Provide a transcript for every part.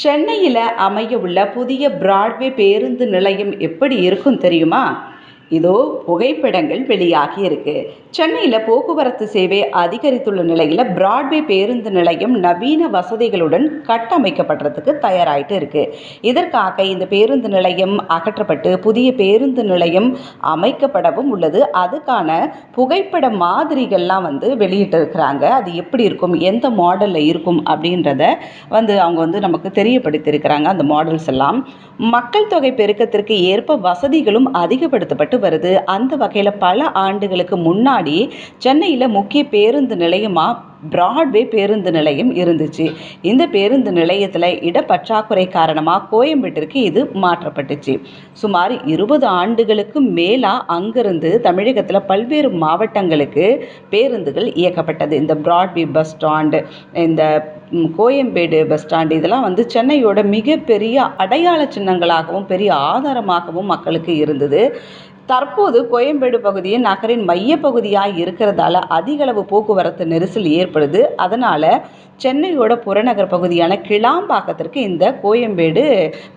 சென்னையில் அமைய உள்ள புதிய பிராட்வே பேருந்து நிலையம் எப்படி இருக்கும் தெரியுமா? இதோ புகைப்படங்கள் வெளியாகி இருக்கு சென்னையில் போக்குவரத்து சேவை அதிகரித்துள்ள நிலையில் பிராட்வே பேருந்து நிலையம் நவீன வசதிகளுடன் கட்டமைக்கப்படுறதுக்கு தயாராகிட்டு இருக்கு. இதற்காக இந்த பேருந்து நிலையம் அகற்றப்பட்டு புதிய பேருந்து நிலையம் அமைக்கப்படவும் உள்ளது. அதுக்கான புகைப்பட மாதிரிகள்லாம் வந்து வெளியிட்டிருக்கிறாங்க அது எப்படி இருக்கும்? எந்த மாடலில் இருக்கும்? அப்படின்றத வந்து அவங்க வந்து நமக்கு தெரியப்படுத்தியிருக்கிறாங்க அந்த மாடல்ஸ் எல்லாம். மக்கள் தொகை பெருக்கத்திற்கு ஏற்ப வசதிகளும் அதிகப்படுத்தப்பட்டு வருது. அந்த வகையில் பல ஆண்டுகளுக்கு முன்னாடி சென்னையில் முக்கிய பேருந்து நிலையமாக பிராட்வே பேருந்து நிலையம் இருந்துச்சு. இந்த பேருந்து நிலையத்தில் இடப்பற்றாக்குறை காரணமாக கோயம்பேட்டிற்கு இது மாற்றப்பட்டுச்சு. சுமார் இருபது ஆண்டுகளுக்கு மேலாக அங்கிருந்து தமிழகத்தில் பல்வேறு மாவட்டங்களுக்கு பேருந்துகள் இயக்கப்பட்டது. இந்த பிராட்வே பஸ் ஸ்டாண்டு இந்த கோயம்பேடு பஸ் ஸ்டாண்டு இதெல்லாம் வந்து சென்னையோட மிகப்பெரிய அடையாள சின்னங்களாகவும் பெரிய ஆதாரமாகவும் மக்களுக்கு இருந்தது. தற்போது கோயம்பேடு பகுதி நகரின் மையப்பகுதியாக இருக்கிறதால அதிகளவு போக்குவரத்து நெரிசல் ஏற்படுது. அதனால் சென்னையோட புறநகர் பகுதியான கிளாம்பாக்கத்திற்கு இந்த கோயம்பேடு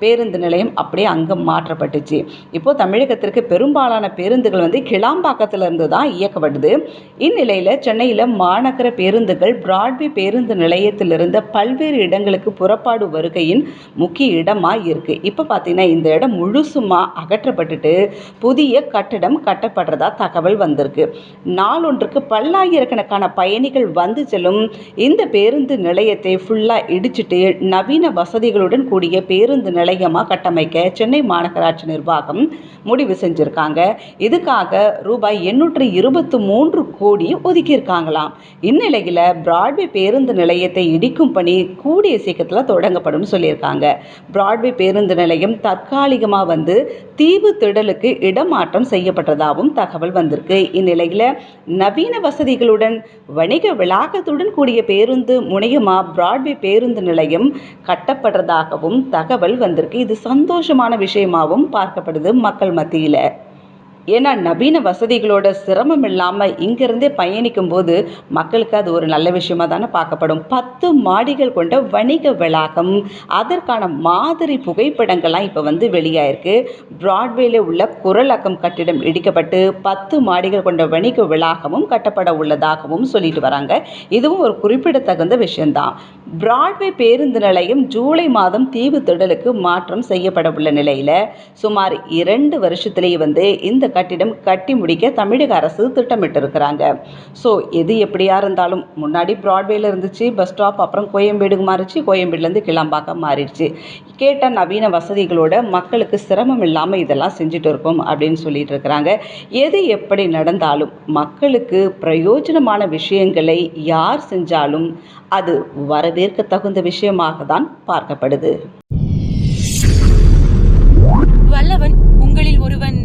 பேருந்து நிலையம் அப்படியே அங்கே மாற்றப்பட்டுச்சு. இப்போது தமிழகத்திற்கு பெரும்பாலான பேருந்துகள் வந்து கிளாம்பாக்கத்திலிருந்து தான் இயக்கப்படுது இந்நிலையில் சென்னையில் மாநகர பேருந்துகள் பிராட்வே பேருந்து நிலையத்திலிருந்து பல்வேறு இடங்களுக்கு புறப்பாடு வருகையின் முக்கிய இடமாக இருக்குது இப்போ பார்த்தீங்கன்னா இந்த இடம் முழுசுமாக அகற்றப்பட்டுட்டு புதிய கட்டடம் கட்டப்படுறதா தகவல் வந்திருக்கு. நாளொன்றுக்கு பல்லாயிரக்கணக்கான பயணிகள் வந்து செல்லும் இந்த பேருந்து நிலையத்தை ஃபுல்லாக இடிச்சிட்டு நவீன வசதிகளுடன் கூடிய பேருந்து நிலையமாக கட்டமைக்க சென்னை மாநகராட்சி நிர்வாகம் முடிவு செஞ்சுருக்காங்க. இதுக்காக ரூபாய் எண்ணூற்று இருபத்து மூன்று கோடி ஒதுக்கியிருக்காங்களாம். இந்நிலையில் பிராட்வே பேருந்து நிலையத்தை இடிக்கும் பணி கூடிய சீக்கிரத்தில் தொடங்கப்படும் சொல்லியிருக்காங்க. பிராட்வே பேருந்து நிலையம் தற்காலிகமாக வந்து தீவு திடலுக்கு இடமாற்றம் செய்யப்பட்டதாகவும் தகவல் வந்திருக்கு. இந்நிலையில் நவீன வசதிகளுடன் வணிக வளாகத்துடன் கூடிய பேருந்து முனையமா பிராட்வே பேருந்து நிலையம் கட்டப்படுறதாகவும் தகவல் வந்திருக்கு. இது சந்தோஷமான விஷயமாகவும் பார்க்கப்படுது மக்கள் மத்தியில். ஏன்னா நவீன வசதிகளோட சிரமம் இல்லாமல் இங்கேருந்தே பயணிக்கும் போது மக்களுக்கு அது ஒரு நல்ல விஷயமா தானே பார்க்கப்படும். பத்து மாடிகள் கொண்ட வணிக வளாகம். அதற்கான மாதிரி புகைப்படங்கள்லாம் இப்போ வந்து வெளியாயிருக்கு. பிராட்வேல உள்ள குரலக்கம் கட்டிடம் இடிக்கப்பட்டு பத்து மாடிகள் கொண்ட வணிக வளாகமும் கட்டப்பட உள்ளதாகவும் சொல்லிட்டு வராங்க. இதுவும் ஒரு குறிப்பிடத்தகுந்த விஷயம்தான். பிராட்வே பேருந்து நிலையம் ஜூலை மாதம் தீவு திடலுக்கு மாற்றம் செய்யப்பட உள்ள நிலையில் சுமார் இரண்டு வருஷத்திலேயே வந்து இந்த கட்டிடம் கட்டி முடிக்க தமிழக அரசு திட்டமிட்டிருக்கிறாங்க. ஸோ எது எப்படியா இருந்தாலும் முன்னாடி ப்ராட்வேல இருந்துச்சு பஸ் ஸ்டாப் அப்புறம் கோயம்பேடுக்கு மாறிச்சு கோயம்பேடுலேருந்து கிளம்பாக்கம் மாறிடுச்சு. கேட்ட நவீன வசதிகளோட மக்களுக்கு சிரமம் இல்லாமல் இதெல்லாம் செஞ்சுட்டு இருக்கோம் அப்படின்னு சொல்லிட்டு இருக்கிறாங்க. எது எப்படி நடந்தாலும் மக்களுக்கு பிரயோஜனமான விஷயங்களை யார் செஞ்சாலும் அது வரவேற்க தகுந்த விஷயமாக தான் பார்க்கப்படுது. வல்லவன் உங்களில் ஒருவன்.